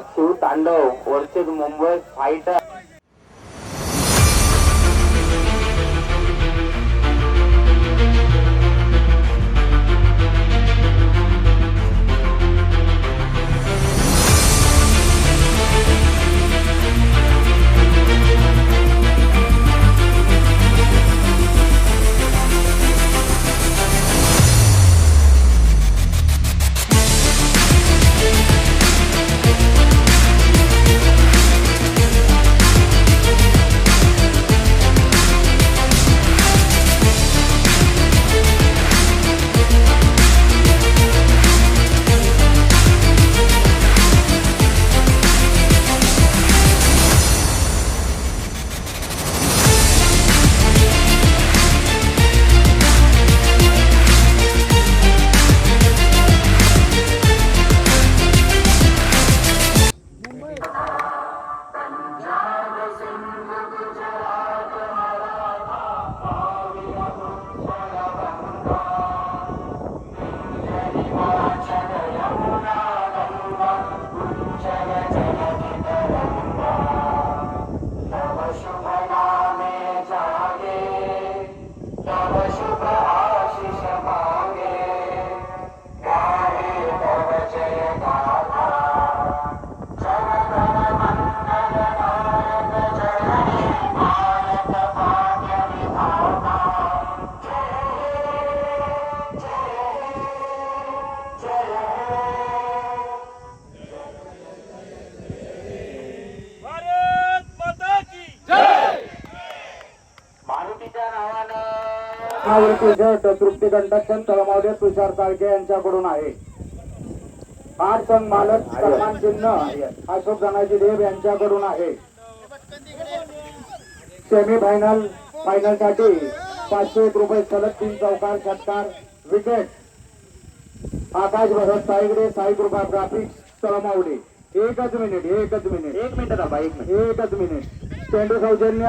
Shiv Tandav versus Mumbai fighter. आवृत्ती shirt Trupti construction Talmavade Tushar Chalke यांच्याकडून आहे. आठ संघ मालक सन्मान चिन्ह अशोक धनाजी देव यांच्याकडून आहे. सेमी फायनल फायनलसाठी पाचशे एक रुपये सलग तीन चौकार षटकार विकेट आकाश भरत साईगडे साई कृपा ग्राफिक्स तळमावडे. एकच मिनिट एकच मिनिट एक मिनिट थांबा एक मिनिट. एकच मिनिट चेंडू सौजन्य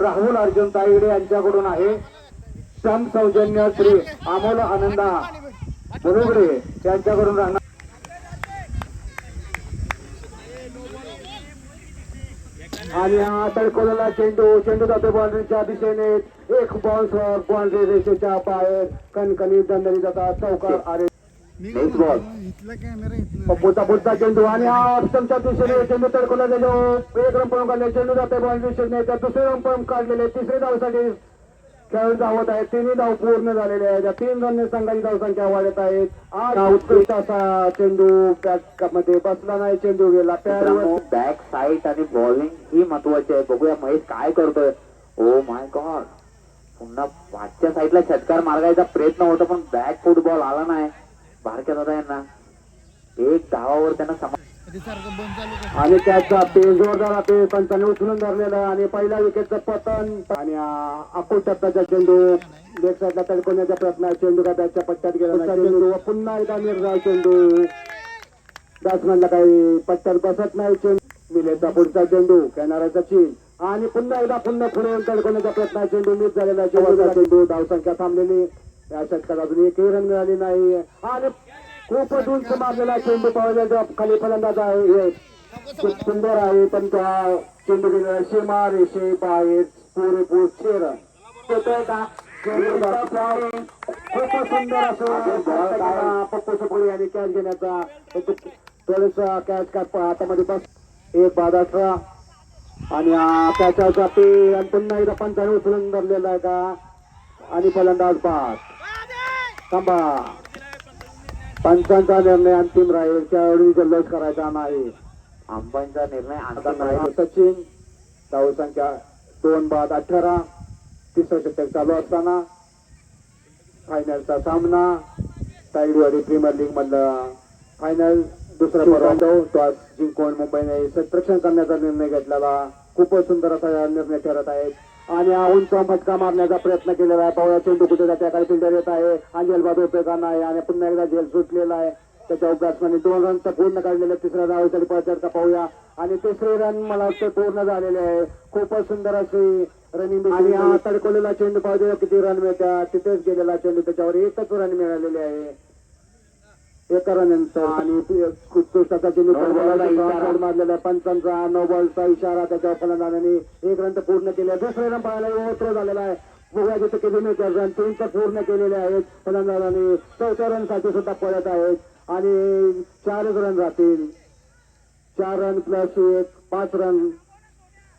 राहुल अर्जुन ताईगडे यांच्याकडून आहे. सम सौजन्य श्री अमोल आनंदा बरोबरे यांच्याकडून राहणार आणि हा तडकोलेला चेंडू? चेंडू जातो बाउंड्रीच्या दिशेने. एक बॉन्स बाउंड्री रेषेच्या बाहेर. कणकणी दंडली जातात चौकार इथला पुढचा पुढचा चेंडू आणि हा ऑप्शनच्या दिशेने चेंडू तडकोला गेलो. एक पळून काढले. चेंडू जाते बाउंड्री दिशेने त्या दुसरे पळून काढलेले. तिसरे धावसाठी खेळ धावत आहे. तिन्ही धाव पूर्ण झालेले आहेत. या तीन रनने संघाची धावसंख्या वाढत आहेत आज हा उत्कृष्ट असा चेंडू मध्ये बसला नाही. चेंडू गेला. बॅक साईड आणि बॉलिंग ही महत्वाची आहे. बघूया महेश काय करतोय. ओ माय गॉड पुन्हा मागच्या साईडला षटकार मारगायचा प्रयत्न होता पण बॅक फुटबॉल आला नाही. बारक्या दादा यांना एक धावावर त्यांना समा ते आणि त्याचा पे जोरदार पे पंचाने उचलून धरलेला आणि पहिल्या विकेटचं पतन. आणि अकुल टप्प्याचा चेंडू. लेग साईडला तडकवण्याचा प्रयत्न आहे. चेंडू काय बॅटच्या पट्ट्यात गेला. चेंडू पुन्हा एकदा निर्धाव चेंडू. बॅट्समॅनला काही पट्ट्यात बसत नाही. चेंडू विलेचा पुढचा चेंडू. खेळणारा सचिन आणि पुन्हा एकदा पुन्हा पुढे येऊन तडकवण्याचा प्रयत्न आहे. चेंडू मिस झालेला चेंडू. धावसंख्या थांबलेली. या षटकात अजून एकही रन मिळाली नाही. आणि खूपच उंच मारलेला चेंडू पावल्याचा खाली फलंदाज आहे खूप सुंदर आहे पण त्या चेंडू गेलेला सीमा रेषे बाहेर पुरेपूर छेर येतोय का सुंदर असं पप्पू सुपुरी यांनी कॅच घेण्याचा थोडस कॅच काप हातामध्ये बस एक बाद अठरा आणि त्याच्या पे आणि पुन्हा एकदा पंचाण्णव उचलून धरलेला आहे का आणि फलंदाज पाच थांबा पंचांचा निर्णय अंतिम राहील. त्यावेळी जल्लोष करायचा नाही. अंबांचा निर्णय आता आणता नाही सचिन धाव संख्या दोन बाद अठरा. तिसरं षटक चालू असताना फायनलचा सामना. ताईडवाडी प्रीमियर लीग मधला फायनल दुसरा तो आज जिंकून मुंबईने क्षेत्ररक्षण करण्याचा निर्णय घेतलेला. खूपच सुंदर असा निर्णय ठरत आहे आणि उंच फटका मारण्याचा प्रयत्न केलेला आहे. पावळ्या चेंडू कुठे जाते? काही फिल्डर येत आहे. आणि जेलबाद उपयोगांना आहे आणि पुन्हा एकदा जेल सुटलेला आहे. त्याच्या बॅट्समॅनने दोन रन तर पूर्ण काढलेले तिसऱ्या धावेसाठी का पाहूया. आणि तिसरे रन मला वाटतं पूर्ण झालेले आहे. खूपच सुंदर अशी रनिंग आणि हा तडकवलेला चेंडू पाहूया किती रन मिळतात. तिथेच गेलेला चेंडू त्याच्यावर एकच रन मिळालेले आहे. एका रनंतर आणि मारलेला. पंचांचा नो बॉलचा इशारा त्याच्या फलंदाजाने एक रन तर पूर्ण केले. दुसरे रन पाहायला थ्रो झालेला आहे. रन तीन तर पूर्ण केलेले आहेत. फलंदाजाने चौथ्या रनसाठी सुद्धा पळत आहेत. आणि चारच रन राहतील. चार रन प्लस एक पाच रन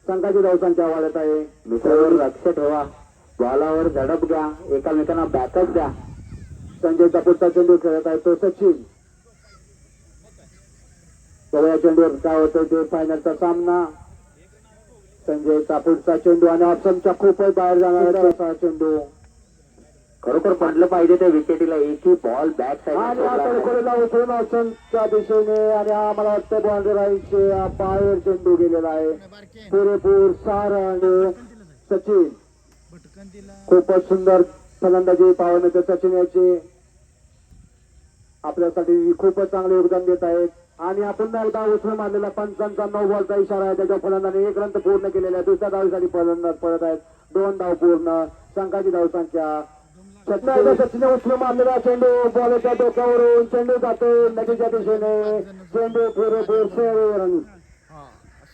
संघाची धावसांच्या वाढत आहे. मित्रांवर लक्ष ठेवा. बॉलावर झडप घ्या. एकामेकांना बॅकअप द्या. संजय पुढचा चेंडू खेळत आहे तो सचिन. या चेंडूवर काय होतं ते फायनलचा सामना. संजय पुढचा चेंडू आणि ऑप्शनच्या खूपच बाहेर जाणार असा चेंडू. खरोखर पडलं पाहिजे त्या विकेटीला एकही बॉल बॅक आणि हा साईड तडखोलीला उचलून ऑप्शनच्या दिशेने आणि हा मला वाटतं राईनचे बाहेर चेंडू गेलेला आहे. पुरेपूर सार आणि सचिन. खूपच सुंदर फलंदाजी पाहून सचिन याची. आपल्यासाठी खूपच चांगले योगदान देत आहेत. आणि आपण एकदा उचलून मारलेला पंचांचा नऊ बॉलचा इशारा आहे. त्याच्या फलंदाने एक रन पूर्ण केलेला आहे. दुसऱ्या धावीसाठी फलंदाज पडत आहेत. दोन धाव पूर्ण. शंकाची धावसंख्या पुन्हा एकदा सचिन मारलेला चेंडू. बॉलच्या डोक्यावरून चेंडू जातो. नदीच्या दिशेने चेंडू पुरेपूर सेवे रन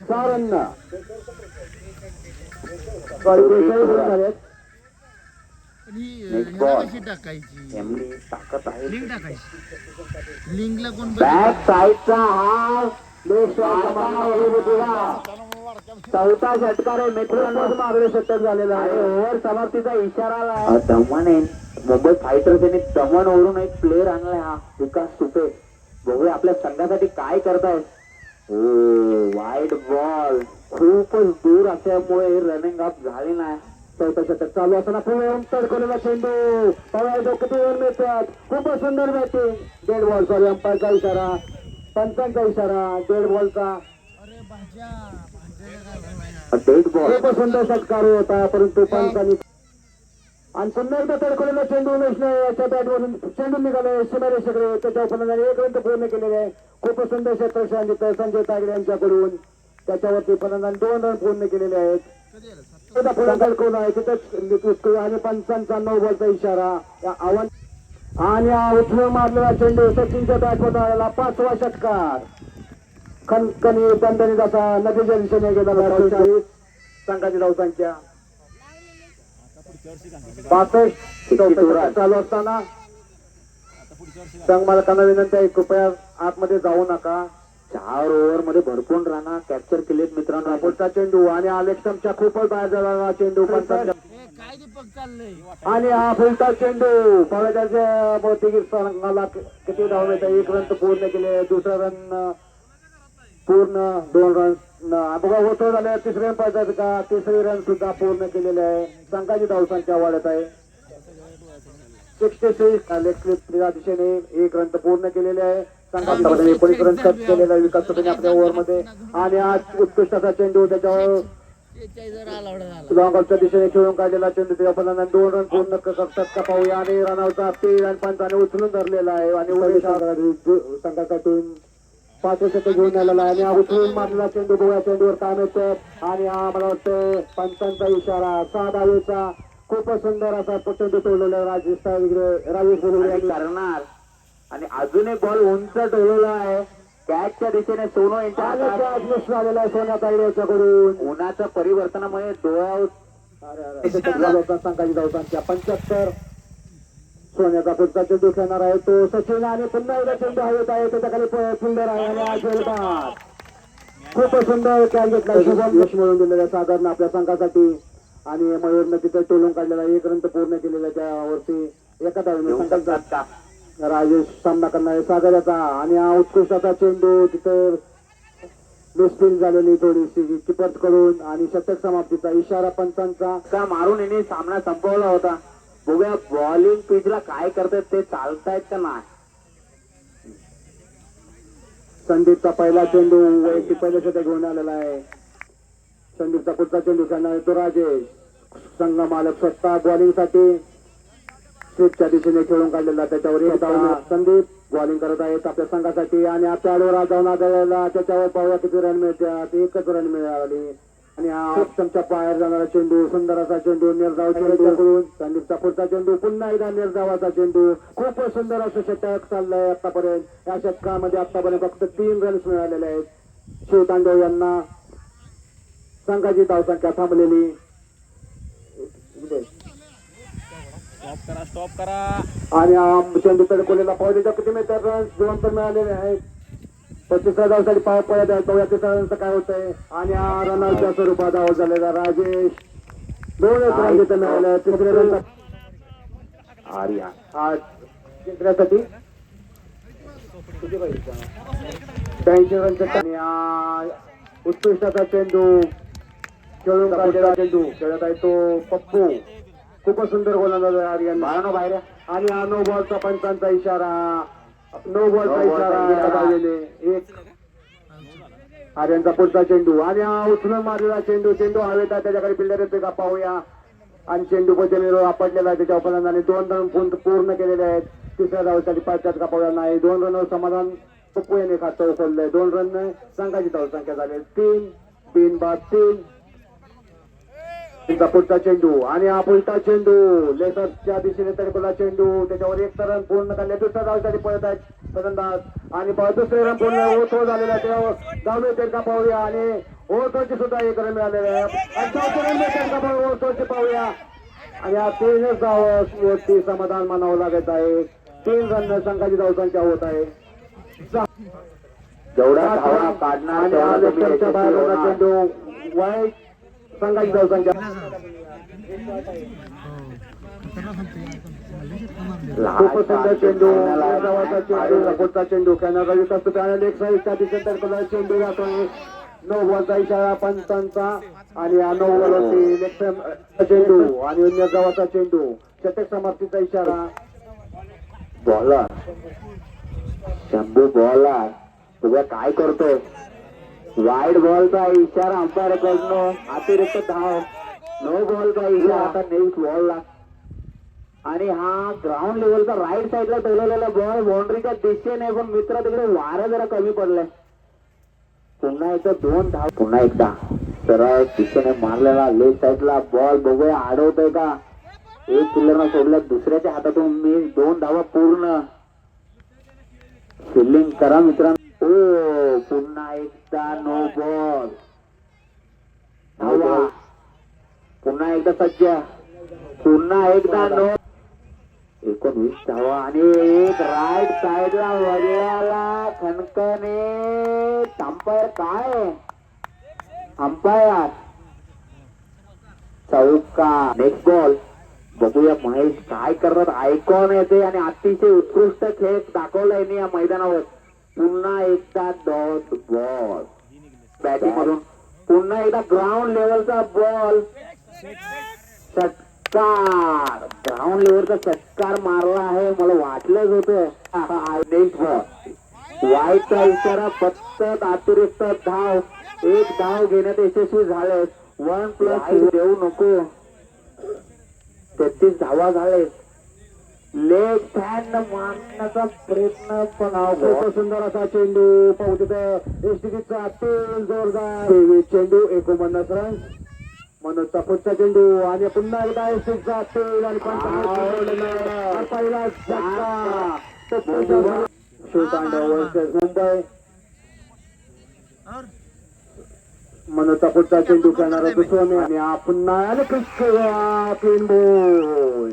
हा रन सॉरी बेचाळीस रन झालेत आणि Next ह्याला ball. कशी टाकायची? एमडी ताकद आहे लिंक टाकायची. लिंकला कोण बॅक साईडचा हा चौथा षटकार आहे मित्रांनो मागणे षटक झालेला आहे. ओव्हर समाप्तीचा इशारा आला. दमन आहे मुंबई फायटर्स यांनी दमन वरून एक प्लेअर आणलाय हा विकास तुपे. बघूया आपल्या संघासाठी काय करताय ओ वाईट बॉल खूपच दूर असल्यामुळे रनिंग अप झाले नाही. चौथा षटक चालू असताना पुढे तडकवलेला चेंडू. पवार किती मिळतात खूपच सुंदर बॅटिंग डेड बॉल सॉरी अंपायरचा इशारा. पंचांचा इशारा डेड बॉलचा डेड बॉल खूपच सुंदर षटकार होता परंतु पंचांनी आणि पुन्हा एकदा तडकवलेला चेंडू उमेशने याच्या बॅटवरून चेंडू निघाले. सीमारेषेकडे त्याच्या फलंदाने एक रन पूर्ण केलेले आहे. खूपच सुंदर क्षेत्रक्षण जिथं संजय तागडे यांच्याकडून. त्याच्यावरती फलंदाने दोन रन पूर्ण केलेले आहेत. कोण आहे? आणि पंचांचा नऊ बॉलचा इशारा. या आव्हान आणि उचलून मारलेला चेंडू सचिनच्या बॅटवर आलेला पाचवा षटकार. खनखनी दणदणीत असा नदीच्या दिशेने गेला संघाची धावसंख्या पासष्ट चालू असताना संघ मालकांना विनंती आहे कृपया आतमध्ये जाऊ नका. चार ओव्हरमध्ये भरपूर राणा कॅप्चर केलेत मित्रांनो पुढचा चेंडू आणि अलेक्समच्या खूपच बाहेर झालेला चेंडू चाललंय आणि हा फुलटा चेंडू संघाला किती धाव मिळतात एक रन पूर्ण केले दुसरा रन पूर्ण दोन रन बघा होतो झाले तिसरे रन पाहिजे का तिसरे रन सुद्धा पूर्ण केलेले आहे संघाची धावसंख्या वाढत आहे सिक्स्टी सिक्स दिशेने एक रन पूर्ण केलेले आहे संघाची एकोणीस रन कट केलेला विकास तुकडे आपल्या ओव्हरमध्ये आणि आज उत्कृष्ट असा चेंडू त्याच्यावर शेचाळीस लॉंगॉलच्या दिशेने खेळून काढलेला चेंडू त्या फलंदाज दोन रन पूर्ण करतात का पाहूया आणि रनआउटचा तीन रन पंचाने उचलून धरलेला आहे. आणि संघाकडून आगरकर संघासाठी पाच षटक घेऊन आलेला आहे. आणि हा उचलून मारलेला चेंडू गोव्या चेंडूवर काम येतो आणि हा मला वाटतं पंचांचा इशारा सहा धावेचा खूपच सुंदर असा चेंडू तोडलेला राजेश राजेश करणार. आणि अजून एक बॉल उंच टोलवला आहे. कॅचच्या दिशेने सोनो यांच्या आहे सोन्या ताईडे याच्याकडून. उन्हाच्या परिवर्तनामुळे डोळ्यावर संघाची धावसंख्या पंच्याहत्तर. सोन्याचा पुढचा चेंडू खेळणार आहे तो सचिन आणि पुन्हा एकदा चेंडू हवेत आहे. त्याच्याखाली सुंदर आहे आणि आज खूपच सुंदर कॅच घेतला शुभम यश मिळवून दिलेलं आहे साधारण आपल्या संघासाठी. आणि मयूरनं तिथे टोलून काढलेला एक रन तर पूर्ण केलेला त्यावरती. एका धावेने राजेश सामना करणार स्वागताचा आणि हा उत्कृष्टाचा चेंडू तिथे मिसफिल झालेली थोडीशी किपरकडून आणि शतक समाप्तीचा इशारा पंचांचा. का मारून यांनी सामना संपवला होता. बघूया बॉलिंग पिचला काय करतायत ते चालतायत का नाही. संदीपचा पहिला चेंडू वैयक्तिक पहिल्या शतक घेऊन आलेला आहे. संदीपचा पुढचा चेंडू खेळणार तो राजेश. संघ मालक स्वतः बॉलिंगसाठी स्लिपच्या दिशेने खेळून काढलेला त्याच्यावर एक धाव संदीप. बॉलिंग करत आहेत आपल्या संघासाठी आणि आता आडवर जाऊन आदळला त्याच्यावर पाहूया किती रन मिळतात? एकच रन मिळाली. आणि हा ऑप्शनच्या बाहेर जाणारा चेंडू सुंदर असा चेंडू निर्धाव चेंडू. संदीपचा पुढचा चेंडू पुन्हा एकदा निर्धावाचा चेंडू. खूप सुंदर असं षटक चाललंय आतापर्यंत. या षटकामध्ये आतापर्यंत फक्त तीन रन्स मिळालेले आहेत. शिवतांडव यांना संघाची धावसंख्या थांबलेली. स्टॉप करा स्टॉप करा. आणि हा चेंडू तडकोलेला पावलेच्या किती मीटर रन्स दोन तर मिळालेले आहेत. पस्तीस धावसाठी पाव पळ्या आहे. तो या काय होतंय? आणि हा रनरच्या स्वरूपात धाव झालेला राजेश. दोन एक रन तिथे मिळाले तिसऱ्या रन आर्या. आज जिंकण्यासाठी ब्याऐंशी रनचे उत्कृष्टाचा चेंडू. खेळून चेंडू. खेळत आहे तो पप्पू. सुंदर गोलंदाज आर्यन. बाहेर या. आणि हा नो बॉलचा पंचांचा इशारा. नो बॉलचा इशारा. एक. आर्यनचा पुढचा चेंडू. आणि हा उचलून मारलेला चेंडू. चेंडू हवेत आहे. त्याच्याकडे फिल्डर येते का पाहूया. आणि चेंडू पद्धतीने आपटलेला आहे. त्याच्या फलंदाने दोन रन पूर्ण पूर्ण केलेले आहेत. तिसऱ्या धावसाठी पाचव्यात का पाहूया? नाही. दोन रनवर समाधान पप्पू याने खातं उचललंय. दोन रन संघाची धावसंख्या झाली तीन तीन बाद तीन. पुढचा चेंडू आणि हा पुढचा चेंडू. लेसरच्या दिशेने तडकला चेंडू. त्याच्यावर एक रन पूर्ण काढले दुसऱ्या धावसाठी पळत आहेत फलंदाज आणि दुसरे रन पूर्ण ओथो झालेला आहे. तेव्हा धाव मिळते का पाहूया आणि ओथोची सुद्धा एक रन मिळालेले आहे. ओथोची पाहूया आणि हा तीनच धाव वरती समाधान मानावं लागत आहे. तीन रन संघाची धावसंख्या होत आहे. जेवढा धावा काढणार. चेंडू. वाईट संघाची जाऊ लहान खूपच चेंडू गावाचा चेंडू पुढचा चेंडू कॅनडा विकास पॅनल एक चेंडू जातो नऊ बॉलचा इशारा पंचांचा आणि नऊ बॉलवरती लेफ्ट चेंडू आणि अन्य गावाचा चेंडू चटक समाप्तीचा इशारा बॉलर शंभू बॉलर तुझ्या काय करतोय? वाईड बॉलचा इशारा अंपायर कडनं अतिरिक्त धाव. नो बॉलचा इशारा आता नेक्स्ट बॉलला आणि हा ग्राउंड लेवलचा राईट साईडला ठेवलेला बॉल बाउंड्रीच्या दिशेने पण मित्र तिकडे वारं जरा कमी पडलंय. पुन्हा एकदा दोन धाव. पुन्हा एकदा. सरळ दिशेने मारलेला लेफ्ट साईडला बॉल बघूया. अडवतोय का? एक किल्लरनं सोडल्या दुसऱ्याच्या हातातून मी दोन धावा पूर्ण. फिल्डिंग करा मित्रांनो. ओ पुन्हा एकदा नो बॉल. धावा पुन्हा एकदा सज्ज. पुन्हा एकदा नो. एकोणवीस धावा आणि एक राईट साईडला वगळ्याला खणकणे अंपायर काय? अंपायर चौका. नेक्स्ट बॉल बघूया महेश काय करत. आयकॉन येते आणि अतिशय उत्कृष्ट खेळ दाखवलाय मी या मैदानावर. पुन्हा एकदा डॉट बॉल बॅटिंग मधून पुन्हा एकदा ग्राउंड लेवलचा बॉल षटकार. ग्राउंड लेवलचा षटकार मारला आहे. मला वाटलंच होतं. नेक्स्ट बॉल वाईटचा इशारा फक्त अतिरिक्त धाव. एक धाव घेण्यात यशस्वी झाले वन प्लस देऊ नको. तेहतीस धावा झाले लेफ्ट हँड मारण्याचा प्रयत्न पण अवघड. खूप सुंदर असा चेंडू पाहू तिथं एसटीचा अतिल जोरदार. चेंडू एकोणपन्नास रन. मनोजचा पुढचा चेंडू आणि पुन्हा एकदा एसटीचा अतिल आणि पहिला शिवतांडव वर्सेस मुंबई. मनोजचा पुढचा चेंडू खेळणारा दुसरं आणि पुन्हा आले क्लीन बॉल.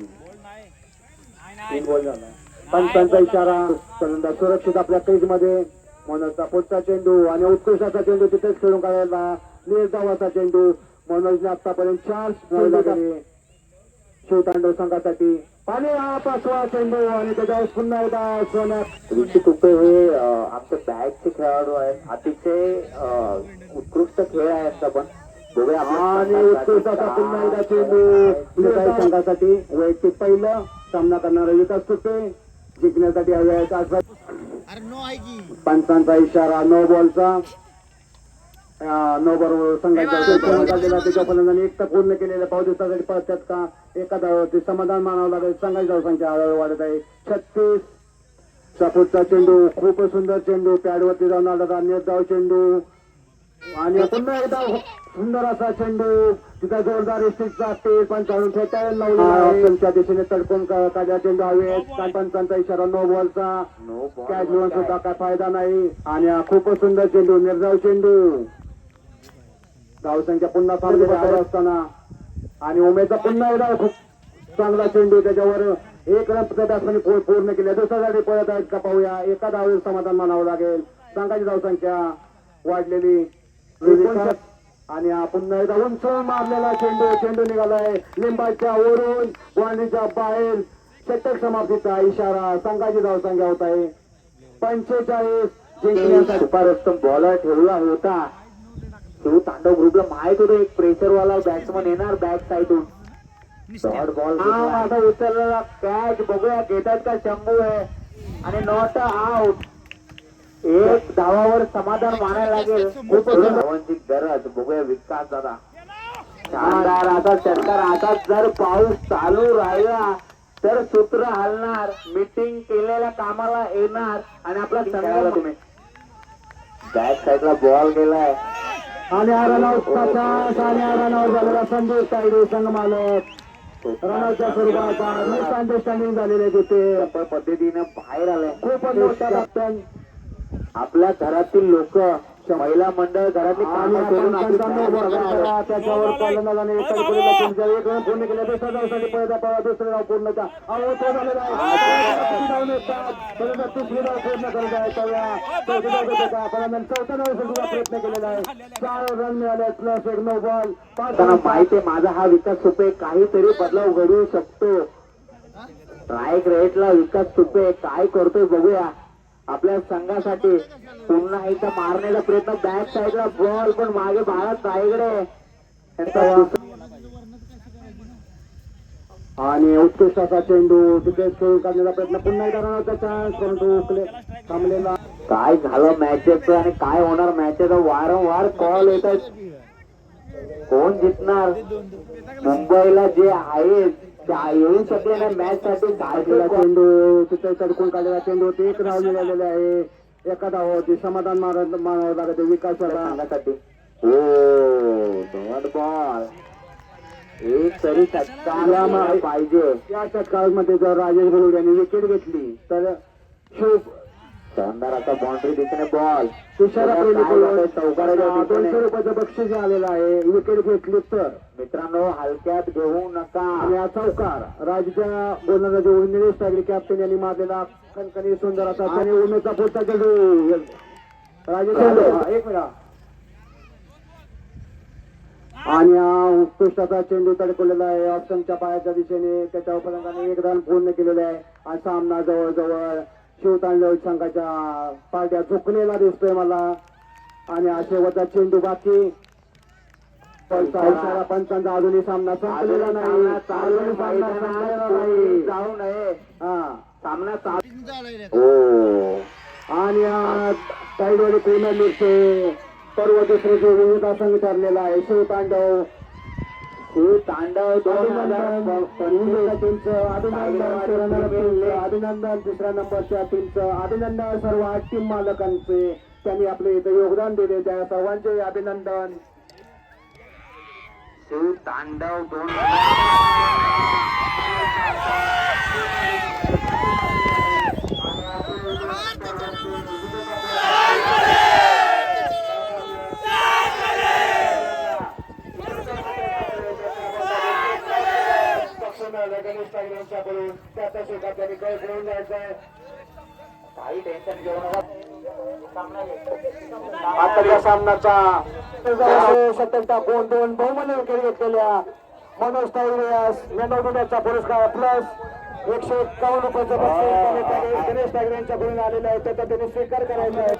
तीन बॉल झाला. पंचांचा इशारा फलंदाज सुरक्षित आपल्या क्रीजमध्ये. मनोजचा पुढचा चेंडू आणि उत्कृष्टाचा चेंडू तिथेच खेळून काढायला निर्धावाचा चेंडू. मनोजने आतापर्यंत चार शिवतांडव संघासाठी. आणि हा पाचवा चेंडू आणि त्याच्यावर पुन्हा एकदा सोन्यात. ऋषी तुपे हे आमचे बॅगचे खेळाडू आहेत. अतिशय उत्कृष्ट खेळ आहे यांचा पण. आणि उत्कृष्टाचा पुन्हा एकदा चेंडू. संघासाठी वैयक्तिक पहिलं सामना करणारा विकास तुपे जिंकण्यासाठी हवे आहे पंचांचा इशारा नो बॉलचा अं, नो बरोबर संघाचा त्याच्या फलंदाने एक तर पूर्ण केलेल्या पाव दिवसासाठी पळतात का? एका धावावरती समाधान मानावं लागेल. संघाची धावसंख्या हळूहळू वाढत आहे. छत्तीस. चा पुढचा चेंडू खूप सुंदर चेंडू पॅडवरती जाऊन आला निर्धाव चेंडू. आणि पुन्हा एकदा सुंदर असा चेंडू. तिचा जोरदार इस्टिकचा स्टेज पंचावन्न फेटाळून लावलेला दिशेने तडकून का- काढला चेंडू हवेत. पंचांचा इशारा नो बॉलचा. कॅच घेऊन सुद्धा काय फायदा नाही. आणि खूपच सुंदर चेंडू निर्धाव चेंडू. धावसंख्या पुन्हा थांबलेली असताना. आणि उमेदचा पुन्हा एकदा खूप चांगला चेंडू त्याच्यावर एक रन बॅट्समॅन पूर्ण केले. दुसऱ्यासाठी पळत आहेत का पाहूया. एका धावेवर समाधान मानावं लागेल. संघाची धावसंख्या वाढलेली. आणि पुन्हा एकदा उंच मारलेला चेंडू चेंडू निघालाय. लिंबाच्या वरून वाणीच्या बाहेर. षटक समाप्तीचा इशारा संघाची धावसंख्या होत आहे. पंचेचाळीस. जिंकण्यासाठी सुपरस्टम बॉलर ठेवला होता. शिव तांडव ग्रुपला माहीत होतं एक प्रेशर वाला बॅट्समन येणार बॅक साईडून बॉल हा माझा उचललेला कॅच बघूया घेतात का शंभू आहे आणि नॉट आउट एक धावावर समाधान मानायला लागेल. खूप धावांची गरज बघूया विकास दादा. शानदार असा षटकार आता जर पाऊस चालू राहिला तर सूत्र हलणार मीटिंग केलेल्या कामाला येणार आणि आपला संघाला तुम्ही. बॅक साईडला बॉल गेलाय. आणि हा रनआउट पचास आणि हा रनआउट झालेला संदेश तायडे संघ मालक. रनआउटच्या स्वरूपात मिसअंडरस्टँडिंग झालेले तिथे. पद्धतीने बाहेर आलाय. खूपच मोठा आपल्या घरातील लोक महिला मंडळ घरातली कामं करून. त्याच्यावर तुमच्या एक रन पूर्ण केले दुसऱ्या धावसाठी पहिला पळा दुसरे पूर्ण त्या अहो तो झालेला आहे किती धाव नेतात फलंदाज तिसरी धाव पूर्ण करत आहे त्यावेळा चौथी धाव घेतो का फलंदाज चौथ्या धावसाठी प्रयत्न केलेला आहे. चार रन मिळाले प्लस एक नो बॉल. पाच माहिती आहे माझा हा विकास सुपे काहीतरी बदलाव घडवू शकतो. स्ट्राईक रेटला विकास सुपे काय करतोय बघूया. आपल्या संघासाठी पुन्हा एकदा मारण्याचा प्रयत्न. बॅक साईडला बॉल पण मागे भारत रायगडे आणि उत्कृष्टाचा चेंडू. तिथे खेळून काढण्याचा प्रयत्न. पुन्हा एकदा रनचा चान्स परंतु उकले थांबलेला. काय झालं मॅचेस आणि काय होणार मॅचेचा वारंवार कॉल येत आहेत. कोण जिंकणार? मुंबईला जे आहे त्या शकले नाही मॅच साठी काय काढलेला चेंडू तिथे काढलेला चेंडू ते एक धाव आहे. एका धावावरती समाधान मारत मानावं लागते विकासाला. हो डॉट बॉल एक तरी षटकार पाहिजे. या षटकामध्ये जर राजेश गुरुड यांनी विकेट घेतली तर शिव असा बाउंड्री दिशेने बॉल तुषारा दोनशे रुपयाचं बक्षीस आलेलं आहे. विकेट घेतली तर. मित्रांनो हलक्यात घेऊ नका. आणि हा चौकार राजच्या गोलंदाजी निलेश टागरे कॅप्टन यांनी मारलेला कणकणी सुंदर असा आणि उमेचा पुढचा चेंडू राजेश हा, एक मिनिट. आणि हा उत्कृष्टाचा चेंडू तडकवलेला आहे. ऑप्शनच्या पायाच्या दिशेने त्याच्या फलंदाने एक रन पूर्ण केलेले आहे. आणि सामना जवळजवळ शिवतांडव संघाच्या पार्ट्या झुकलेला दिसतोय मला. आणि शेवटचा चेंडू बाकी. इशारा पंचांचा अजूनही सामना संपलेला नाही. जाऊ नये. हा. सामना. हो. आणि टाईडवाडी प्रीमियर लीगचे सर्व दुसरे जो विविध संघ ठरलेला आहे. शिवतांडव शिव तांडव दोन अभिनंदन दुसऱ्या अभिनंदन नंबरच्या टीमचं अभिनंदन सर्व आठ टीम मालकांचे. त्यांनी आपले इथे योगदान दिले त्या सर्वांचे अभिनंदन. शिव तांडव दोन काही टेन्शन घेऊ नका आताच्या सामनाचा शतक टाकून दोन बहुमूल्य विकेट घेतलेल्या मनोज ताईयास मेनोडुण्याचा पुरस्कार प्लस एकशे एकावन्न रुपयाचं बक्षीस गणेश ठाकरे यांच्याकडून आलेलं आहे त्याचा त्यांनी स्वीकार करायचा आहे.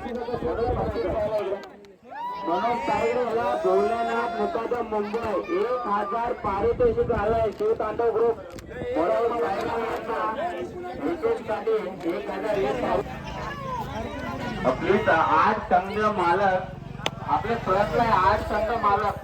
मनोज तायडेला भोलेनाथ मुकादम मुंबई. एक हजार पारितोषिक आलंय शिवतांडव ग्रुप बरोबर विशेषसाठी एक हजार एक प्लीज आठ संघ मालक. आपले प्रयत्न आहे आठ संघ मालक.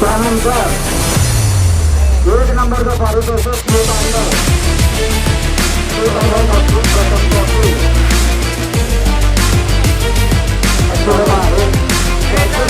त्यानंतर एक नंबरचा पारितोषिक स्मित आणलं ते सर्वांपासून प्रथम ट्रॉफी अक्षरशः आहे. त्याचं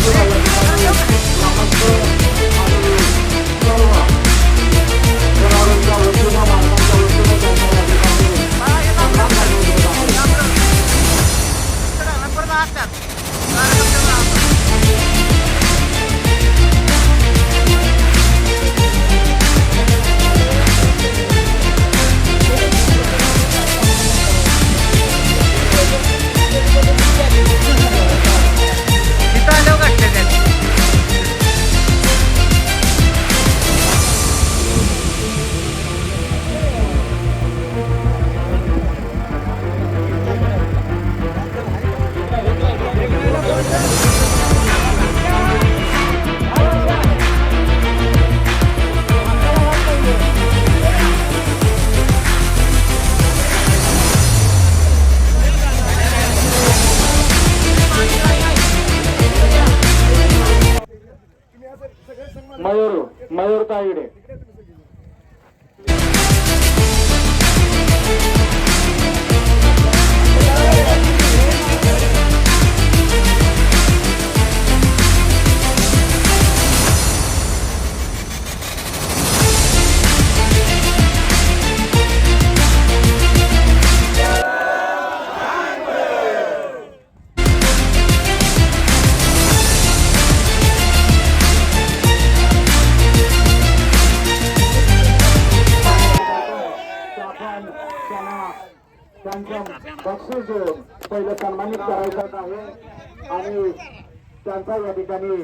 त्यांचा या ठिकाणी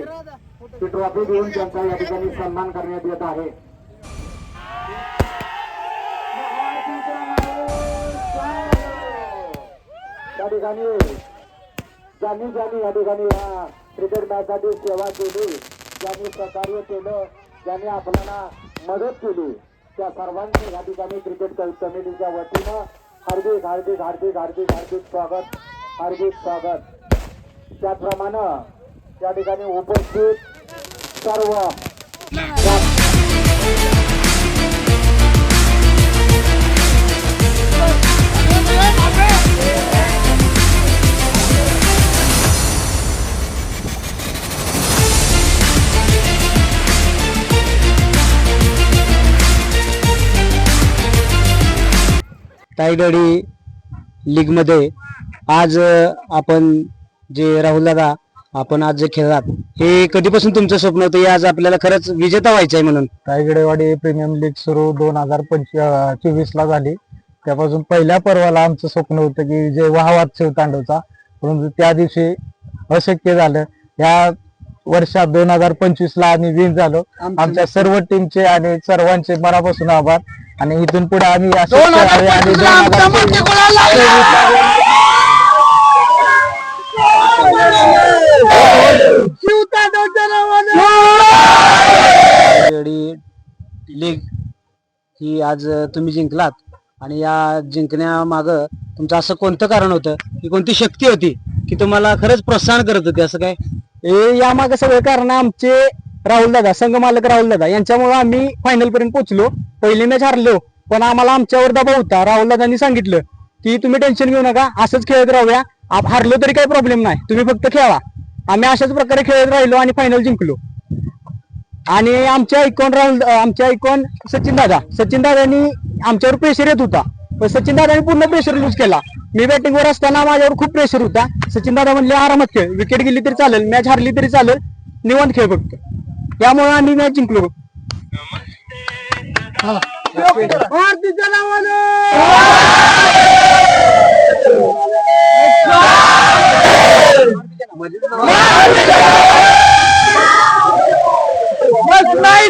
ती ट्रॉफी देऊन त्यांचा या ठिकाणी सन्मान करण्यात येत आहे. त्या ठिकाणी ज्यांनी ज्यांनी या ठिकाणी या क्रिकेट मॅचसाठी सेवा केली ज्यांनी सहकार्य केलं ज्यांनी आपल्याला मदत केली त्या या ठिकाणी क्रिकेट कमिटीच्या वतीनं हार्दिक हार्दिक हार्दिक हार्दिक हार्दिक स्वागत हार्दिक स्वागत. त्याचप्रमाणे त्या ठिकाणी उपस्थित सर्व टायगडी लीगमध्ये आज आपण जे राहुल दादा आपण आज जे खेळलात हे कधीपासून तुमचं स्वप्न होतं? हे आज आपल्याला खरंच विजेता व्हायचं आहे म्हणून तायगडेवाडी प्रीमियम लीग सुरू दोन हजार चोवीस ला झाली. त्यापासून पहिल्या पर्वाला आमचं स्वप्न होतं की विजय व्हावाच शिवतांडवचा परंतु त्या दिवशी अशक्य झालं. या वर्षात दोन हजार पंचवीस ला आम्ही विन झालो. आमच्या सर्व टीमचे आणि सर्वांचे मनापासून आभार. आणि इथून पुढे आम्ही असेच खेळावे आणि 2023 लीग ही आज तुम्ही जिंकलात. आणि या जिंकण्यामाग तुमचं असं कोणतं कारण होतं? की कोणती शक्ती होती? की तुम्हाला खरंच प्रोत्साहन करत होती असं काय? हे यामागे सगळे कारण आमचे राहुल दादा संघ मालक राहुल दादा. यांच्यामुळे आम्ही फायनल पर्यंत पोहोचलो. पहिली मॅच हारलो. पण आम्हाला आमच्यावर दबाव होता. राहुल दादांनी सांगितलं की तुम्ही टेन्शन घेऊ नका. असंच खेळत राहूया. आप- हारलो तरी काही प्रॉब्लेम नाही. तुम्ही फक्त खेळा. आम्ही अशाच प्रकारे खेळत राहिलो आणि फायनल जिंकलो. आणि आमचे ऐकून राहुल आमचे ऐकून सचिन दादा. सचिन दादांनी आमच्यावर प्रेशर येत होता. पण सचिन दादांनी पूर्ण प्रेशर लूज केला. मी बॅटिंग वर असताना माझ्यावर खूप प्रेशर होता. सचिन दादा म्हणले आरामात खेळ. विकेट गेली तरी चालेल. मॅच हारली तरी चालेल. निवांत खेळ फक्त. त्यामुळे आम्ही मॅच जिंकलो. नाही